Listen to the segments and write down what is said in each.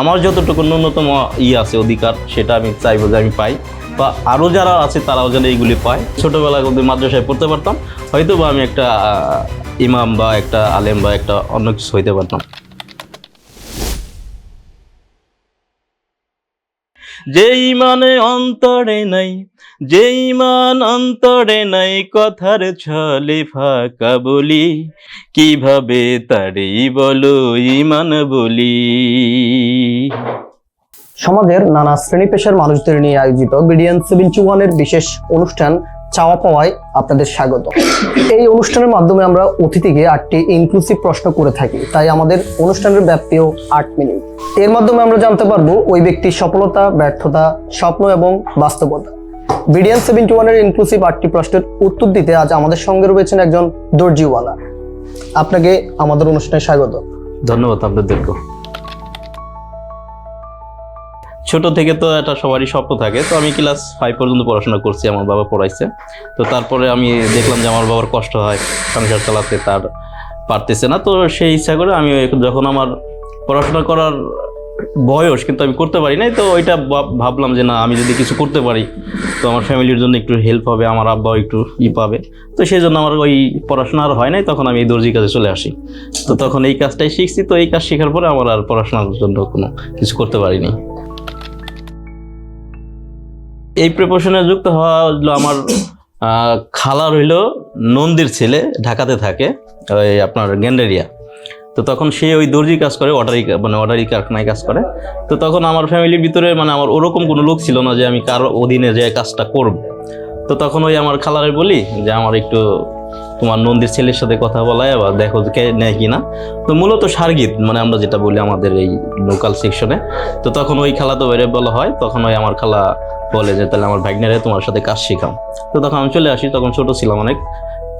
আমার যতটুকু ন্যূনতম ই আছে, অধিকার, সেটা আমি চাইব যে আমি পাই। বা আরও যারা আছে, তারাও যেন এইগুলি পায়। ছোটোবেলায় মাদ্রাসায় পড়তে পারতাম হয়তো বা আমি একটা ইমাম বা একটা আলেম বা একটা অন্য কিছু হইতে পারতাম। যে ইমানে অন্তরে নাই যে ইমান অন্তরে নাই, কথার ছলে ফাঁকা বলি, কীভাবে তারেই বলো ইমান বলি? সমাজের নানা শ্রেণি পেশার মানুষদের নিয়ে আয়োজিত বিডিএন সেভেন্টি ওয়ানের বিশেষ অনুষ্ঠান চাওয়া পাওয়ায় আপনাদের স্বাগত। এই অনুষ্ঠানের মাধ্যমে আমরা অতিথিকে আটটি ইনক্লুসিভ প্রশ্ন করে থাকি। তাই আমাদের অনুষ্ঠানের ব্যাপ্তিও আট মিনিট। এর মাধ্যমে আমরা জানতে পারব ওই ব্যক্তির সফলতা, ব্যর্থতা, স্বপ্ন এবং বাস্তবতা। বিডিএন সেভেন্টি ওয়ানের ইনক্লুসিভ আটটি প্রশ্নের উত্তর দিতে আজ আমাদের সঙ্গে রয়েছেন একজন দর্জিওয়ালা। আপনাকে আমাদের অনুষ্ঠানে স্বাগত। ধন্যবাদ আপনাদেরকে ছোট থেকে তো একটা সবারই স্বপ্ন থাকে। তো আমি ক্লাস ফাইভ পর্যন্ত পড়াশোনা করছি, আমার বাবা পড়াইছে। তো তারপরে আমি দেখলাম যে আমার বাবার কষ্ট হয় সংসার চালাতে, তার পারতেছে না। তো সেই ইচ্ছা করে আমি যখন আমার পড়াশোনা করার বয়স, কিন্তু আমি করতে পারি নাই, তো ওইটা ভাবলাম যে না, আমি যদি কিছু করতে পারি, তো আমার ফ্যামিলির জন্য একটু হেল্প হবে, আমার আব্বাও একটু ই পাবে। তো সেই জন্য আমার ওই পড়াশোনা আর হয় নাই, তখন আমি এই দর্জি কাজে চলে আসি। তো তখন এই কাজটাই শিখছি, তো এই কাজ শেখার পরে আমার আর পড়াশোনার জন্য কোনো কিছু করতে পারিনি। এই প্রিপারেশনে যুক্ত হওয়া হলো আমার খালা রইল নন্দীর ছেলে, ঢাকাতে থাকে, ওই আপনার গ্যান্ডেরিয়া। তো তখন সে ওই দর্জি কাজ করে অর্ডারি মানে অর্ডারি কারখানায় কাজ করে। তো তখন আমার ফ্যামিলির ভিতরে মানে আমার ওরকম কোনো লোক ছিল না যে আমি কার অধীনে যে কাজটা করব। তো তখন ওই আমার খালারে বলি যে, আমার একটু তোমার নন্দীর ছেলের সাথে কথা বলায় আবার দেখো কে নেয় কিনা তো মূলত সার্গিত মানে আমরা যেটা বলি আমাদের এই লোকাল সেকশনে তো তখন ওই খালা তো বাইরে বলা হয়, তখন ওই আমার খালা বলে যে, তাহলে আমার ভাগ্নারে তোমার সাথে কাজ শিখাম তো তখন আমি চলে আসি, তখন ছোট ছিলাম অনেক।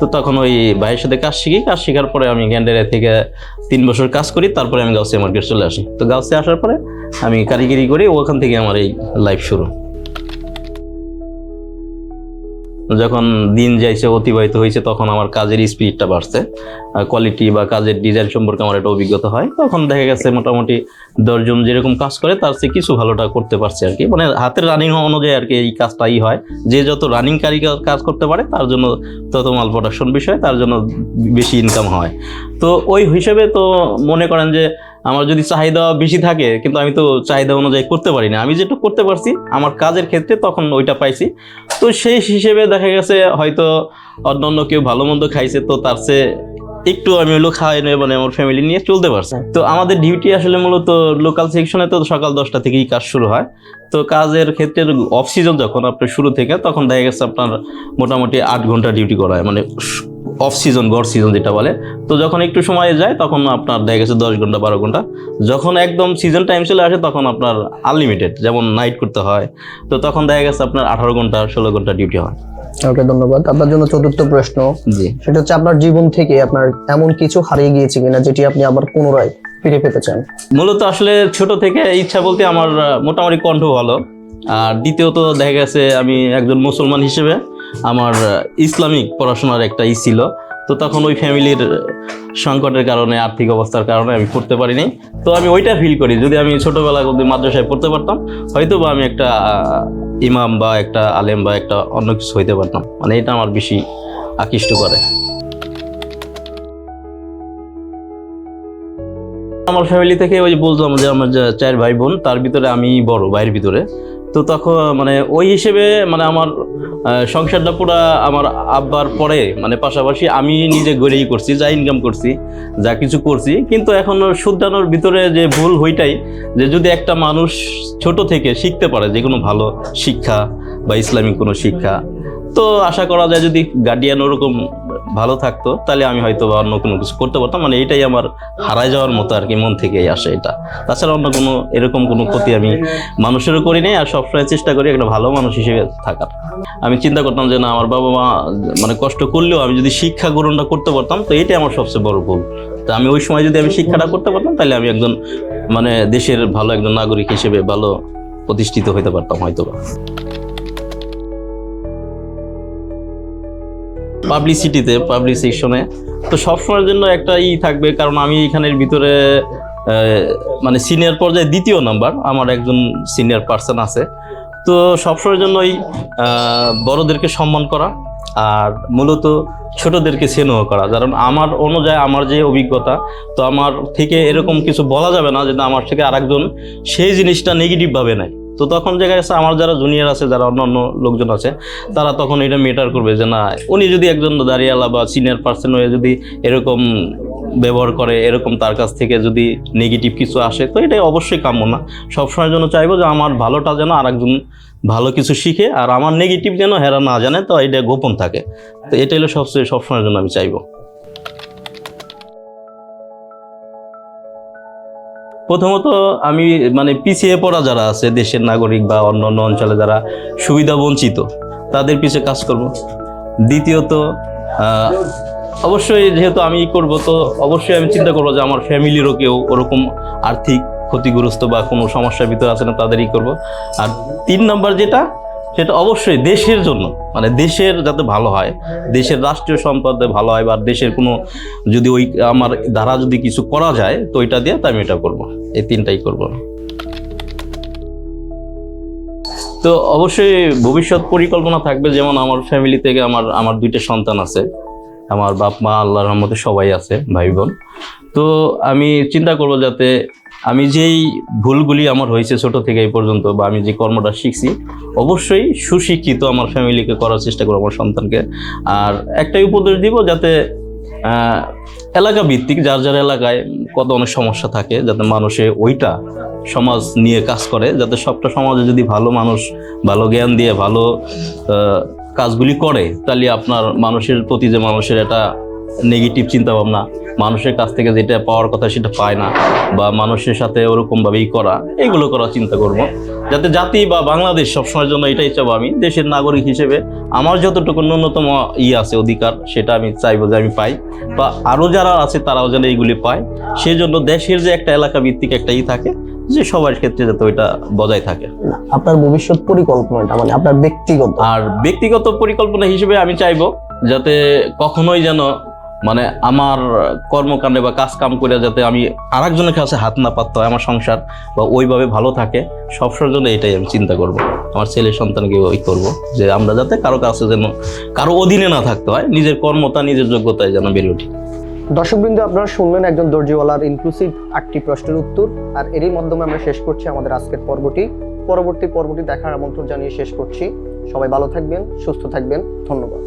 তো তখন ওই ভাইয়ের সাথে কাজ শিখি। কাজ শেখার পরে আমি গ্যান্ডের থেকে তিন বছর কাজ করি। তারপরে আমি গাউসিয়া মার্কেট চলে আসি। তো গাউসিয়া আসার পরে আমি কারিগিরি করি। ওখান থেকে আমার এই লাইফ শুরু। যখন দিন যাইছে, অতিবাহিত হয়েছে তখন আমার কাজের স্পিডটা বাড়ছে। কোয়ালিটি বা কাজের ডিজাইন সম্পর্কে আমার একটা অভিজ্ঞতা হয়। তখন দেখা গেছে মোটামুটি দশজন যেরকম কাজ করে, তার চেয়ে কিছু ভালোটা করতে পারছে আর কি। মানে হাতের রানিং অনুযায়ী আর কি এই কাজটাই হয়। যে যত রানিং কারিগর কাজ করতে পারে, তার জন্য তত মাল প্রোডাকশন বিষয় তার জন্য বেশি ইনকাম হয়। তো ওই হিসেবে তো মনে করেন যে আমার যদি চাহিদা বেশি থাকে, কিন্তু আমি তো চাহিদা অনুযায়ী করতে পারি না। আমি যেটা করতে পারছি, আমার কাজের ক্ষেত্রে তখন ওইটা পাইছি। তো সেই হিসেবে দেখা গেছে হয়তো অন্য অন্য কেউ ভালো মন্দ খাইছে, তো তার চেয়ে একটু আমি হলো খাওয়াই নিয়ে মানে আমার ফ্যামিলি নিয়ে চলতে পারছি। তো আমাদের ডিউটি আসলে মূলত লোকাল সেকশনে তো সকাল দশটা থেকেই কাজ শুরু হয়। তো কাজের ক্ষেত্রে অফ সিজন যখন, আপনার শুরু থেকে, তখন দেখা গেছে আপনার মোটামুটি আট ঘণ্টা ডিউটি করা হয়। মানে অফ সিজন গড় সিজন যেটা বলে তো যখন একটু সময় যায় তখন আপনার দেখা গেছে দশ ঘণ্টা বারো ঘণ্টা। যখন একদম সিজন টাইম চলে আসে তখন আপনার আনলিমিটেড যেমন নাইট করতে হয় তো তখন দেখা গেছে আপনার আঠারো ঘণ্টা ষোলো ঘণ্টা ডিউটি হয়। ওকে ধন্যবাদ। আপনার জন্য চতুর্থ প্রশ্ন জি। সেটা হচ্ছে আপনার জীবন থেকে আপনার এমন কিছু হারিয়ে গিয়েছে কিনা যেটি আপনি আবার পুনরায় ফিরে পেতে চান? মূলত আসলে ছোট থেকে ইচ্ছা বলতে আমার মোটামুটি কণ্ঠ ভালো। আর দ্বিতীয়ত দেখা গেছে আমি একজন মুসলমান হিসেবে আমার ইসলামিক পড়াশোনার একটা ই ছিল। তো তখন ওই ফ্যামিলির সংকটের কারণে, আর্থিক অবস্থার কারণে আমি পড়তে পারিনি। তো আমি ওইটা ফিল করি, যদি আমি ছোটবেলা যদি মাদ্রাসায় পড়তে পারতাম হয়তো বা আমি একটা ইমাম বা একটা আলেম বা একটা অন্য কিছু হইতে পারতাম। মানে এটা আমার বেশি আকৃষ্ট করে। আমার ফ্যামিলি থেকে ওই যে বললাম যে আমার চার ভাই বোন, তার ভিতরে আমি বড়, ভাইয়ের ভিতরে। তো তখন মানে ওই হিসেবে মানে আমার সংসারটা পুরা আমার আব্বার পরে মানে পাশাপাশি আমি নিজে গড়েই করছি, যা ইনকাম করছি, যা কিছু করছি। কিন্তু এখন শুদ্ধানোর ভিতরে যে ভুল হইটাই, যে যদি একটা মানুষ ছোট থেকে শিখতে পারে যে কোনো ভালো শিক্ষা বা ইসলামিক কোনো শিক্ষা, তো আশা করা যায় যদি গার্ডিয়ান ওরকম ভালো থাকতো, তাহলে আমি হয়তো বা অন্য কোনো কিছু করতে পারতাম। মানে এটাই আমার হারায় যাওয়ার মতো আর কি, মন থেকেই আসে এটা। তাছাড়া অন্য কোনো এরকম কোনো ক্ষতি আমি মানুষেরও করি নাই, আর সবসময় চেষ্টা করি একটা ভালো মানুষ হিসেবে থাকার। আমি চিন্তা করতাম যে, না, আমার বাবা মা মানে কষ্ট করলেও আমি যদি শিক্ষা গ্রহণটা করতে পারতাম, তো এটাই আমার সবচেয়ে বড় ভুল। তো আমি ওই সময় যদি আমি শিক্ষাটা করতে পারতাম, তাহলে আমি একজন মানে দেশের ভালো একজন নাগরিক হিসেবে ভালো প্রতিষ্ঠিত হতে পারতাম হয়তো পাবলিসিটিতে পাবলিক সেকশনে তো সবসময়ের জন্য একটা ই থাকবে, কারণ আমি এখানের ভিতরে মানে সিনিয়র পর্যায়ে দ্বিতীয় নাম্বার আমার একজন সিনিয়র পার্সন আছে। তো সবসময়ের জন্যই বড়দেরকে সম্মান করা, আর মূলত ছোটদেরকে স্নেহ করা। কারণ আমার অনুযায়ী আমার যে অভিজ্ঞতা, তো আমার থেকে এরকম কিছু বলা যাবে না যে আমার থেকে আরেকজন সেই জিনিসটা নেগেটিভভাবে নেয়। তো তখন দেখা গেছে আমার যারা জুনিয়র আছে, যারা অন্য অন্য লোকজন আছে, তারা তখন এটা মেটার করবে যে না, উনি যদি একজন দাঁড়িয়ালা বা সিনিয়র পার্সন হয়ে যদি এরকম ব্যবহার করে, এরকম তার কাছ থেকে যদি নেগেটিভ কিছু আসে, তো এটা অবশ্যই কাম্য না। সবসময়ের জন্য চাইব যে আমার ভালোটা যেন আর একজন ভালো কিছু শিখে, আর আমার নেগেটিভ যেন হেরা না জানে, তো এটা গোপন থাকে। তো এটা হলো সবচেয়ে সবসময়ের জন্য আমি চাইব। প্রথমত আমি মানে পিছিয়ে পড়া যারা আছে, দেশের নাগরিক বা অন্য অন্য অঞ্চলে যারা সুবিধা বঞ্চিত, তাদের পিছিয়ে কাজ করব। দ্বিতীয়ত অবশ্যই যেহেতু আমি করব, তো অবশ্যই আমি চিন্তা করব যে আমার ফ্যামিলিরও কেউ ওরকম আর্থিক ক্ষতিগ্রস্ত বা কোনো সমস্যার ভিতরে আছে না, তাদেরই করব। আর তিন নম্বর যেটা সেটা অবশ্যই দেশের জন্য। মানে দেশের যাতে ভালো হয়, দেশের রাষ্ট্রীয় সম্পদ ভালো হয় বা দেশের কোনো যদি ওই আমার দ্বারা যদি কিছু করা যায়, তো ওইটা দিয়ে আমি এটা করব। এই তিনটাই করব। তো অবশ্যই ভবিষ্যৎ পরিকল্পনা থাকবে, যেমন আমার ফ্যামিলি থেকে আমার আমার দুইটা সন্তান আছে। আমার বাপ মা, আল্লাহর রহমতে সবাই আছে, ভাই বোন। তো আমি চিন্তা করব যাতে আমি যেই ভুলগুলি আমার হয়েছে ছোট থেকে এই পর্যন্ত বা আমি যে কর্মটা শিখছি, অবশ্যই সুশিক্ষিত আমার ফ্যামিলিকে করার চেষ্টা করব, আমার সন্তানকে। আর একটাই উপদেশ দিব যাতে এলাকা ভিত্তিক যার যার এলাকায় কত অনেক সমস্যা থাকে, যাতে মানুষে ওইটা সমাজ নিয়ে কাজ করে, যাতে সবটা সমাজে যদি ভালো মানুষ, ভালো জ্ঞান দিয়ে ভালো কাজগুলি করে, তাহলে আপনার মানুষের প্রতি যে মানুষের একটা নেগেটিভ চিন্তা ভাবনা মানুষের কাছ থেকে যেটা পাওয়ার কথা সেটা পায় না বা মানুষের সাথে ওরকম ভাবেই করা এগুলো করার চিন্তা করব। যাতে জাতি বা বাংলাদেশ সবসময়ের জন্য এটাই চাবো আমি দেশের নাগরিক হিসেবে আমার যতটুকু ন্যূনতম ই আছে অধিকার সেটা আমি চাইব যে আমি পাই বা আরও যারা আছে তারাও যেন এইগুলি পায়। সেই জন্য দেশের যে একটা এলাকা ভিত্তিক একটা ই থাকে যে সবার ক্ষেত্রে যাতে ওইটা বজায় থাকে। আপনার ভবিষ্যৎ পরিকল্পনাটা মানে আপনার ব্যক্তিগত? আর ব্যক্তিগত পরিকল্পনা হিসেবে আমি চাইব যাতে কখনোই যেন মানে আমার কর্মকাণ্ডে বা কাজ কাম করে যাতে আমি আরেকজনের কাছে হাত না পাততে হয় আমার সংসার বা ওইভাবে ভালো থাকে সবসময় জন্য এটাই আমি চিন্তা করব। আমার ছেলে সন্তানকে ওই করব যে আমরা যাতে কারও কাছে যেন কারও অধীনে না থাকতে হয়, নিজের কর্মতা, নিজের যোগ্যতায় যেন বেড়ে উঠি। দর্শকবৃন্দ, আপনারা শুনলেন একজন দর্জিওয়ালার ইনক্লুসিভ আটটি প্রশ্নের উত্তর, আর এরই মাধ্যমে আমরা শেষ করছি আমাদের আজকের পর্বটি। পরবর্তী পর্বটি দেখার আমন্ত্রণ জানিয়ে শেষ করছি। সবাই ভালো থাকবেন, সুস্থ থাকবেন, ধন্যবাদ।